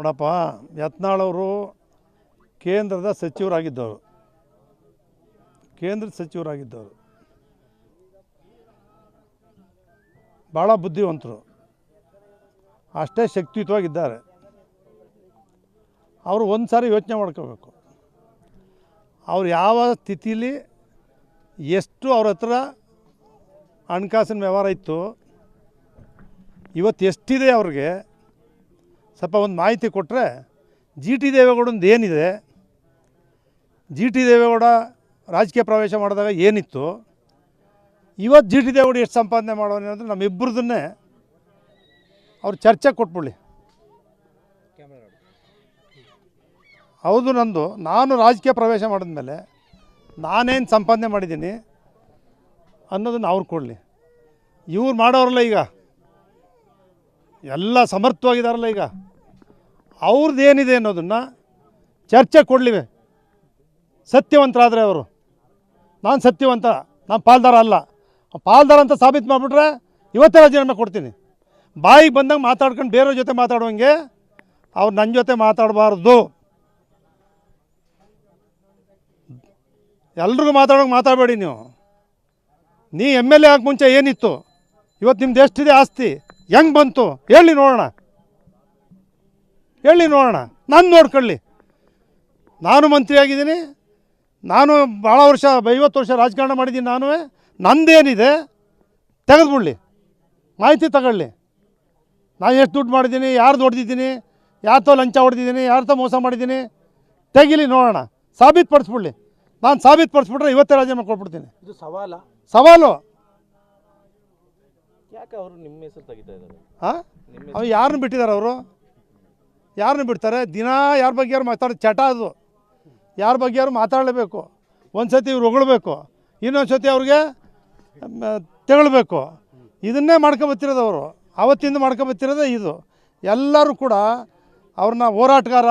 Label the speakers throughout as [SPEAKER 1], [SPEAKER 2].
[SPEAKER 1] ನೋಡಪ್ಪ ಯತ್ನಾಳವರು ಕೇಂದ್ರದ ಸಚಿವರಾಗಿದ್ದವರು. ಕೇಂದ್ರದ ಸಚಿವರಾಗಿದ್ದವರು. ಭಾಳ ಬುದ್ಧಿವಂತರು. ಅಷ್ಟೇ ಶಕ್ತಿಯುತವಾಗಿದ್ದಾರೆ. ಅವರು ಒಂದು ಸಾರಿ ಯೋಚನೆ ಮಾಡ್ಕೋಬೇಕು. ಅವ್ರು ಯಾವ ಸ್ಥಿತಿಲಿ ಎಷ್ಟು ಅವ್ರ ಹತ್ರ ಹಣಕಾಸಿನ ವ್ಯವಹಾರ ಇತ್ತು, ಇವತ್ತು ಎಷ್ಟಿದೆ ಅವ್ರಿಗೆ? ಸ್ವಲ್ಪ ಒಂದು ಮಾಹಿತಿ ಕೊಟ್ಟರೆ ಜಿ ಟಿ ದೇವೇಗೌಡಂದು ಏನಿದೆ? ಜಿ ಟಿ ದೇವೇಗೌಡ ರಾಜಕೀಯ ಪ್ರವೇಶ ಮಾಡಿದಾಗ ಏನಿತ್ತು? ಇವತ್ತು ಜಿ ಟಿ ದೇವೇಗೌಡ ಎಷ್ಟು ಸಂಪಾದನೆ ಮಾಡೋಣ ಅಂದರೆ ನಮ್ಮಿಬ್ಬರದನ್ನೇ ಅವ್ರು ಚರ್ಚೆ ಕೊಟ್ಬಿಡ್ಲಿ. ಹೌದು ನಂದು. ನಾನು ರಾಜಕೀಯ ಪ್ರವೇಶ ಮಾಡಿದ್ಮೇಲೆ ನಾನೇನು ಸಂಪಾದನೆ ಮಾಡಿದ್ದೀನಿ ಅನ್ನೋದನ್ನು ಅವ್ರು ಕೊಡಲಿ. ಇವ್ರು ಮಾಡೋರಲ್ಲ ಈಗ. ಎಲ್ಲ ಸಮರ್ಥವಾಗಿದ್ದಾರಲ್ಲ ಈಗ. ಅವ್ರದ್ದು ಏನಿದೆ ಅನ್ನೋದನ್ನು ಚರ್ಚೆ ಕೊಡಲಿವೆ. ಸತ್ಯವಂತರಾದರೆ ಅವರು. ನಾನು ಸತ್ಯವಂತ, ನಾನು ಪಾಲ್ದಾರ ಅಲ್ಲ. ಪಾಲ್ದಾರ ಅಂತ ಸಾಬೀತು ಮಾಡಿಬಿಟ್ರೆ ಇವತ್ತೇ ರಾಜೀನಾಮೆ ಕೊಡ್ತೀನಿ. ಬಾಯಿಗೆ ಬಂದಂಗೆ ಮಾತಾಡ್ಕೊಂಡು ಬೇರೆಯವ್ರ ಜೊತೆ ಮಾತಾಡುವಂಗೆ ಅವ್ರು ನನ್ನ ಜೊತೆ ಮಾತಾಡಬಾರ್ದು. ಎಲ್ರಿಗೂ ಮಾತಾಡೋಂಗೆ ಮಾತಾಡಬೇಡಿ ನೀವು. ನೀ ಎಂ ಎಲ್ ಎ ಆಗಿ ಮುಂಚೆ ಏನಿತ್ತು? ಇವತ್ತು ನಿಮ್ದು ಎಷ್ಟಿದೆ ಆಸ್ತಿ? ಹೆಂಗೆ ಬಂತು? ಹೇಳಿ ನೋಡೋಣ. ಹೇಳಿ ನೋಡೋಣ. ನಾನು ನೋಡ್ಕೊಳ್ಳಿ. ನಾನು ಮಂತ್ರಿ ಆಗಿದ್ದೀನಿ. ನಾನು ಭಾಳ ವರ್ಷ ಐವತ್ತು ವರ್ಷ ರಾಜಕಾರಣ ಮಾಡಿದ್ದೀನಿ ನಾನು ನಂದೇನಿದೆ? ತೆಗೆದುಬಿಡ್ಲಿ. ಮಾಹಿತಿ ತಗೊಳ್ಳಿ. ನಾನು ಎಷ್ಟು ದುಡ್ಡು ಮಾಡಿದ್ದೀನಿ ಯಾರು ಹೊಡೆದಿದ್ದೀನಿ ಯಾರ್ತೋ ಲಂಚ ಹೊಡೆದಿದ್ದೀನಿ ಯಾರ್ತೋ ಮೋಸ ಮಾಡಿದ್ದೀನಿ. ತೆಗಿಲಿ ನೋಡೋಣ. ಸಾಬೀತು ಪಡಿಸ್ಬಿಡ್ಲಿ ನಾನು ಸಾಬೀತು ಪಡಿಸ್ಬಿಟ್ರೆ ಇವತ್ತೇ ರಾಜೀನಾಮೆ ಕೊಟ್ಬಿಡ್ತೀನಿ.
[SPEAKER 2] ಇದು ಸವಾಲ?
[SPEAKER 1] ಸವಾಲು.
[SPEAKER 2] ಯಾಕೆ ಅವರು ನಿಮ್ಮ ಹೆಸರು ತೆಗಿತಾ ಇದ್ದಾರೆ?
[SPEAKER 1] ಹಾಂ? ಅವ್ರು ಯಾರನ್ನ ಬಿಟ್ಟಿದ್ದಾರೆ ಅವರು? ಯಾರನ್ನ ಬಿಡ್ತಾರೆ? ದಿನ ಯಾರ ಬಗ್ಗೆ ಯಾರು ಮಾತಾಡೋ, ಚಟ ಅದು. ಯಾರ ಬಗ್ಗೆ ಯಾರು ಮಾತಾಡಲೇಬೇಕು? ಒಂದು ಸತಿ ಇವ್ರು ಹೊಗಳ್ಬೇಕು. ಇನ್ನೊಂದು ಸತಿ ಅವ್ರಿಗೆ ತೆಗಳಬೇಕು. ಇದನ್ನೇ ಮಾಡ್ಕೊಬತ್ತಿರೋದು ಅವರು. ಆವತ್ತಿಂದ ಮಾಡ್ಕೊಬತ್ತಿರೋದೇ ಇದು. ಎಲ್ಲರೂ ಕೂಡ ಅವ್ರನ್ನ ಹೋರಾಟಗಾರ,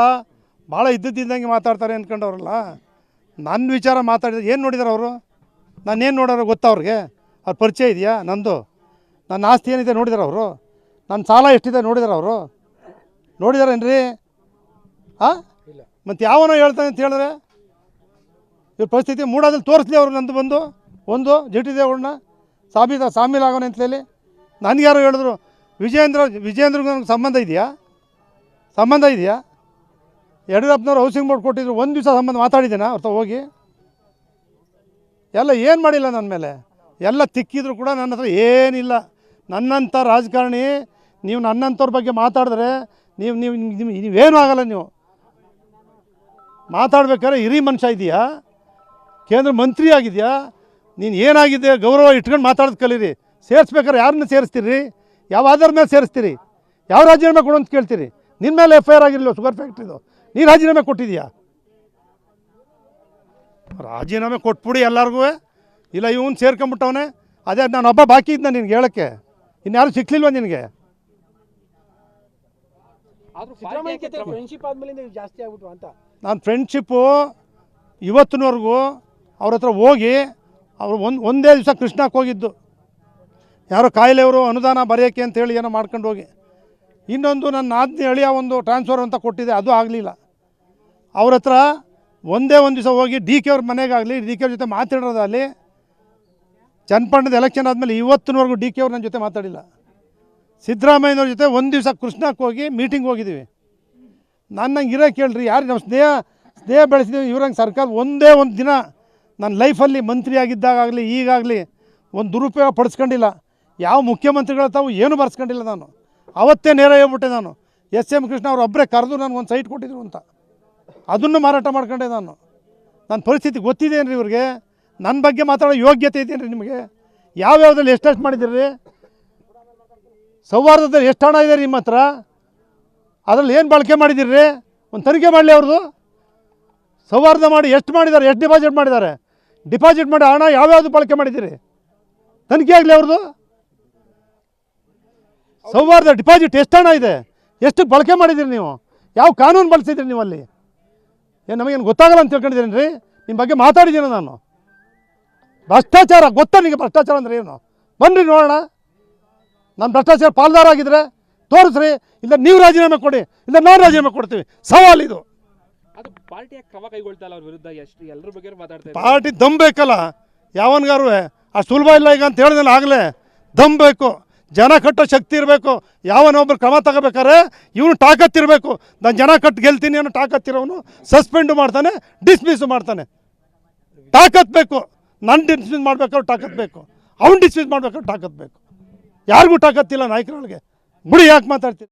[SPEAKER 1] ಭಾಳ ಇದ್ದಿದ್ದಂಗೆ ಮಾತಾಡ್ತಾರೆ ಅಂದ್ಕೊಂಡವ್ರಲ್ಲ ನನ್ನ ವಿಚಾರ ಮಾತಾಡಿದ್ರೆ ಏನು ನೋಡಿದಾರೆ ಅವರು? ನಾನೇನು ನೋಡೋರು ಗೊತ್ತಾ ಅವ್ರಿಗೆ? ಅವ್ರ ಪರಿಚಯ ಇದೆಯಾ? ನಂದು. ನನ್ನ ಆಸ್ತಿ ಏನಿದೆ ನೋಡಿದಾರೆ ಅವರು? ನನ್ನ ಸಾಲ ಎಷ್ಟಿದೆ ನೋಡಿದಾರೆ ಅವರು? ನೋಡಿದಾರೇನ್ರಿ? ಹಾಂ
[SPEAKER 2] ಇಲ್ಲ.
[SPEAKER 1] ಮತ್ತು ಯಾವನೋ ಹೇಳ್ತಾನೆ ಅಂತ ಹೇಳಿದ್ರೆ? ಇವ್ರ ಪರಿಸ್ಥಿತಿ ಮೂಡಾದಲ್ಲಿ ತೋರಿಸ್ಲಿ ಅವರು ನಂದು ಬಂದು. ಒಂದು ಜಿ ಟಿ ದೇವಣ್ಣ ಸಾಮಿಲ್ ಆಗೋಣ ಅಂತ ಹೇಳಿ. ನನಗೆ ಯಾರು ಹೇಳಿದ್ರು ವಿಜಯೇಂದ್ರ ವಿಜಯೇಂದ್ರಗೂ ನನಗೆ ಸಂಬಂಧ ಇದೆಯಾ? ಸಂಬಂಧ ಇದೆಯಾ? ಯಡಿಯೂರಪ್ಪನವ್ರು ಹೌಸಿಂಗ್ ಬೋರ್ಡ್ ಕೊಟ್ಟಿದ್ರು ಒಂದು ದಿವಸ ಸಂಬಂಧ ಮಾತಾಡಿದ್ದೇನೆ? ಅವ್ರ ಹೋಗಿ. ಎಲ್ಲ ಏನು ಮಾಡಿಲ್ಲ ನನ್ನ ಮೇಲೆ? ಎಲ್ಲ ತಿಕ್ಕಿದ್ರು ಕೂಡ ನನ್ನ ಹತ್ರ ಏನಿಲ್ಲ. ನನ್ನಂಥ ರಾಜಕಾರಣಿ ನೀವು ನನ್ನಂಥವ್ರ ಬಗ್ಗೆ ಮಾತಾಡಿದ್ರೆ ನೀವು ನೀವು ನೀವು ನೀವೇನೂ ಆಗಲ್ಲ ನೀವು. ಮಾತಾಡ್ಬೇಕಾದ್ರೆ ಹಿರಿ ಮನುಷ್ಯ ಇದೆಯಾ? ಕೇಂದ್ರ ಮಂತ್ರಿ ಆಗಿದೆಯಾ? ನೀನು ಏನಾಗಿದೆ? ಗೌರವ ಇಟ್ಕೊಂಡು ಮಾತಾಡೋದು ಕಲೀರಿ. ಸೇರಿಸ್ಬೇಕಾದ್ರೆ ಯಾರನ್ನ ಸೇರಿಸ್ತೀರಿ? ಯಾವ ಆಧಾರ ಮೇಲೆ ಸೇರಿಸ್ತೀರಿ? ಯಾವ ರಾಜೀನಾಮೆ ಕೊಡು ಅಂತ ಕೇಳ್ತೀರಿ? ನಿನ್ನ ಮೇಲೆ ಎಫ್ ಐ ಆರ್ ಆಗಿರಲಿಲ್ಲ ಶುಗರ್ ಫ್ಯಾಕ್ಟ್ರಿದು ನೀನು ರಾಜೀನಾಮೆ ಕೊಟ್ಟಿದ್ಯಾ? ರಾಜೀನಾಮೆ ಕೊಟ್ಬಿಡಿ ಎಲ್ಲರಿಗೂ. ಇಲ್ಲ, ಇವನು ಸೇರ್ಕೊಂಬಿಟ್ಟವನೇ ಅದೇ ನಾನು ಒಬ್ಬ ಬಾಕಿ ಇದ್ದ ನಿನಗೆ ಹೇಳೋಕ್ಕೆ. ಇನ್ಯಾರು ಸಿಕ್ಲಿಲ್ವ ನಿನಗೆ?
[SPEAKER 2] ಫ್ರೆಂಡ್ಶಿಪ್ ಆದ್ಮೇಲೆ ಜಾಸ್ತಿ ಆಗ್ಬಿಟ್ಟು ಅಂತ.
[SPEAKER 1] ನಾನು ಫ್ರೆಂಡ್ಶಿಪ್ಪು ಇವತ್ತಿನವರೆಗೂ ಅವ್ರ ಹತ್ರ ಹೋಗಿ ಅವರು ಒಂದು ಒಂದೇ ದಿವಸ ಕೃಷ್ಣಕ್ಕೆ ಹೋಗಿದ್ದು. ಯಾರೋ ಕಾಯಿಲೆಯವರು ಅನುದಾನ ಬರೆಯೋಕ್ಕೆ ಅಂತೇಳಿ ಏನೋ ಮಾಡ್ಕೊಂಡು ಹೋಗಿ. ಇನ್ನೊಂದು ನನ್ನ ಆಜ್ಞೆ ಅಳಿಯ ಒಂದು ಟ್ರಾನ್ಸ್ಫರ್ ಅಂತ ಕೊಟ್ಟಿದೆ ಅದು ಆಗಲಿಲ್ಲ. ಅವ್ರ ಹತ್ರ ಒಂದೇ ಒಂದು ದಿವಸ ಹೋಗಿ ಡಿ ಕೆ ಅವ್ರ ಮನೆಗಾಗಲಿ ಡಿ ಕೆ ಅವ್ರ ಜೊತೆ ಮಾತಾಡೋದಾಗಲಿ ಚನ್ನಪಣ್ಣದ ಎಲೆಕ್ಷನ್ ಆದಮೇಲೆ ಇವತ್ತಿನವರೆಗೂ ಡಿ ಕೆ ಅವ್ರು ನನ್ನ ಜೊತೆ ಮಾತಾಡಿಲ್ಲ. ಸಿದ್ದರಾಮಯ್ಯನವ್ರ ಜೊತೆ ಒಂದು ದಿವಸ ಕೃಷ್ಣಕ್ಕೆ ಹೋಗಿ ಮೀಟಿಂಗ್ ಹೋಗಿದ್ದೀವಿ. ನನ್ನಂಗೆ ಇರೋ ಕೇಳ್ರಿ ಯಾರು ನಮ್ಮ ಸ್ನೇಹ? ಸ್ನೇಹ ಬೆಳೆಸಿದ್ದೀವಿ, ಇವ್ರಂಗೆ ಸರ್ಕಾರ ಒಂದೇ ಒಂದು ದಿನ ನನ್ನ ಲೈಫಲ್ಲಿ ಮಂತ್ರಿ ಆಗಿದ್ದಾಗಲಿ ಈಗಾಗಲಿ ಒಂದು ದುರುಪಯೋಗ ಪಡಿಸ್ಕೊಂಡಿಲ್ಲ. ಯಾವ ಮುಖ್ಯಮಂತ್ರಿಗಳ ತಾವು ಏನು ಬರ್ಸ್ಕೊಂಡಿಲ್ಲ ನಾನು. ಅವತ್ತೇ ನೇರ ಹೇಳ್ಬಿಟ್ಟೆ ನಾನು. ಎಸ್ ಎಂ ಕೃಷ್ಣ ಅವ್ರು ಒಬ್ಬರೇ ಕರೆದು ನನಗೆ ಒಂದು ಸೈಟ್ ಕೊಟ್ಟಿದ್ರು ಅಂತ. ಅದನ್ನು ಮಾರಾಟ ಮಾಡ್ಕೊಂಡೆ ನಾನು. ನನ್ನ ಪರಿಸ್ಥಿತಿ ಗೊತ್ತಿದೇನು ರೀ ಇವ್ರಿಗೆ? ನನ್ನ ಬಗ್ಗೆ ಮಾತಾಡೋ ಯೋಗ್ಯತೆ ಇದೆಯೇನು ರೀ ನಿಮಗೆ ಯಾವ್ಯಾವ್ದಲ್ಲಿ ಎಷ್ಟೆಷ್ಟು ಮಾಡಿದ್ದೀರಿ? ಸೌಹಾರ್ದದಲ್ಲಿ ಎಷ್ಟು ಹಣ ಇದೆ ನಿಮ್ಮ ಹತ್ರ? ಅದರಲ್ಲಿ ಏನು ಬಳಕೆ ಮಾಡಿದ್ದೀರಿ? ಒಂದು ತನಿಖೆ ಮಾಡಲಿ ಅವ್ರದ್ದು ಸೌಹಾರ್ದ ಮಾಡಿ ಎಷ್ಟು ಮಾಡಿದ್ದಾರೆ, ಎಷ್ಟು ಡಿಪಾಸಿಟ್ ಮಾಡಿದ್ದಾರೆ? ಡಿಪಾಸಿಟ್ ಮಾಡಿ ಹಣ ಯಾವ್ಯಾವುದು ಬಳಕೆ ಮಾಡಿದ್ದೀರಿ? ತನಿಖೆ ಆಗಲಿ ಅವ್ರದ್ದು ಸೌಹಾರ್ದ ಡಿಪಾಸಿಟ್ ಎಷ್ಟು ಹಣ ಇದೆ? ಎಷ್ಟು ಬಳಕೆ ಮಾಡಿದ್ದೀರಿ ನೀವು? ಯಾವ ಕಾನೂನು ಬಳಸಿದ್ದೀರಿ ನೀವು ಅಲ್ಲಿ? ಏನು ನಮಗೇನು ಗೊತ್ತಾಗಲ್ಲ ಅಂತ ತಿಳ್ಕೊಂಡಿದ್ದೀನಿ ರೀ ನಿಮ್ಮ ಬಗ್ಗೆ ಮಾತಾಡಿದ್ದೀನಿ ನಾನು. ಭ್ರಷ್ಟಾಚಾರ, ಗೊತ್ತಾ ನಿಮಗೆ ಭ್ರಷ್ಟಾಚಾರ ಅಂದರೆ ಏನು? ಬನ್ನಿ ನೋಡೋಣ. ನಾನು ಭ್ರಷ್ಟಾಚಾರ ಪಾಲ್ದಾರ ಆಗಿದ್ರೆ ತೋರಿಸ್ರಿ ಇಲ್ಲ ನೀವು ರಾಜೀನಾಮೆ ಕೊಡಿ ಇಲ್ಲ ನಾನು ರಾಜೀನಾಮೆ ಕೊಡ್ತೀವಿ. ಸವಾಲ್ ಇದು.
[SPEAKER 3] ಅದು ಪಾರ್ಟಿ ಯಾಕೆ ಕ್ರಮ ಕೈಗೊಳ್ತಾ ಇಲ್ಲ ಅವ್ರ ವಿರುದ್ಧ? ಎಷ್ಟು ಎಲ್ಲರ ಬಗ್ಗೆ ಮಾತಾಡ್ತಾ
[SPEAKER 1] ಪಾರ್ಟಿ ದಮ್ ಬೇಕಲ್ಲ? ಯಾವನ್ಗಾರು ಆ ಸುಲಭ ಇಲ್ಲ ಈಗ ಅಂತ ಹೇಳಿದ್ರೆ ಆಗಲೇ ದಮ್ ಬೇಕು. ಜನ ಕಟ್ಟೋ ಶಕ್ತಿ ಇರಬೇಕು. ಯಾವನೊಬ್ರು ಕ್ರಮ ತಗೋಬೇಕಾದ್ರೆ ಇವನು ಟಾಕತ್ತಿರಬೇಕು ನಾನು ಜನ ಕಟ್ಟು ಗೆಲ್ತೀನಿ ಅನ್ನೋ ತಾಕತ್ತಿರೋನು ಸಸ್ಪೆಂಡು ಮಾಡ್ತಾನೆ ಡಿಸ್ಮಿಸ್ ಮಾಡ್ತಾನೆ. ತಾಕತ್ ಬೇಕು. ನನ್ನ ಡಿಸ್ಮಿಸ್ ಮಾಡ್ಬೇಕಾದ್ರೆ ತಾಕತ್ ಬೇಕು. ಅವ್ನು ಡಿಸ್ಮಿಸ್ ಮಾಡ್ಬೇಕಾದ್ರೆ ತಾಕತ್ ಬೇಕು. ಯಾರಿಗೂ ಟಾಕತ್ತಿಲ್ಲ ನಾಯಕರೊಳಗೆ. ಬಿಡಿ ಯಾಕೆ ಮಾತಾಡ್ತೀರಿ?